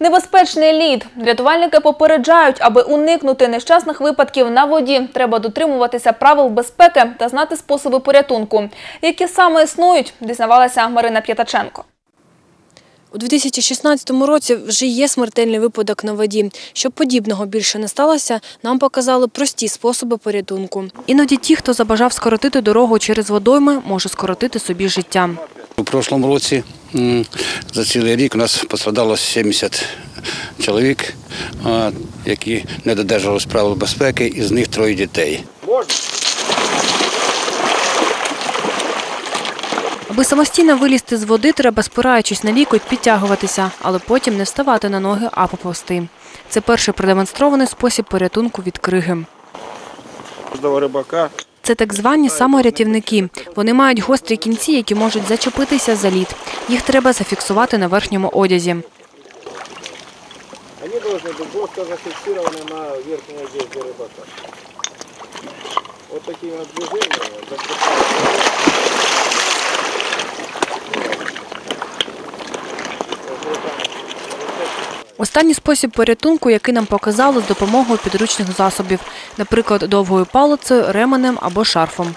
Небезпечний лід. Рятувальники попереджають, аби уникнути нещасних випадків на воді, треба дотримуватися правил безпеки та знати способи порятунку. Які саме існують, дізнавалася Марина П'ятаченко. У 2016 році вже є смертельний випадок на воді. Щоб подібного більше не сталося, нам показали прості способи порятунку. Іноді ті, хто забажав скоротити дорогу через водойми, може скоротити собі життя. У прошлому році за цілий рік у нас пострадало 70 чоловік, які не додержувалися правил безпеки, і з них троє дітей. Аби самостійно вилізти з води, треба, спираючись на лікоть, підтягуватися, але потім не вставати на ноги, а поповсти. Це перший продемонстрований спосіб порятунку від криги. кожного рибака Це так звані саморятівники. Вони мають гострі кінці, які можуть зачепитися за лід. Їх треба зафіксувати на верхньому одязі. они должны быть жестко зафиксированы на верхней одежде рыбака. Вот такими вот Останній спосіб порятунку, який нам показали з допомогою підручних засобів, наприклад, довгою палицею, ременем або шарфом.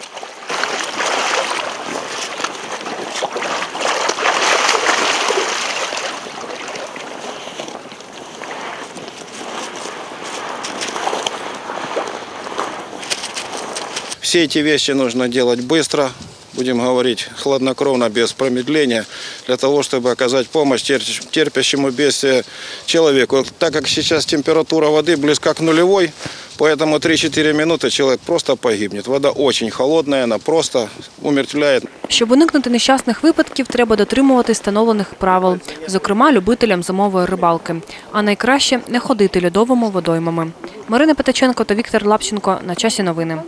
Все эти вещи нужно делать быстро, будем говорить хладнокровно, без промедления, для того, чтобы оказать помощь тер- терпящему бедствие человеку. Так как сейчас температура воды близка к нулевой, поэтому 3-4 минуты человек просто погибнет. Вода очень холодная, она просто умертвляет. Щоб уникнути нещасних випадків, треба дотримувати встановлених правил, зокрема любителям зимової рибалки. А найкраще не ходити льодовими водоймами. Марина Петаченко та Віктор Лапченко на часі новини.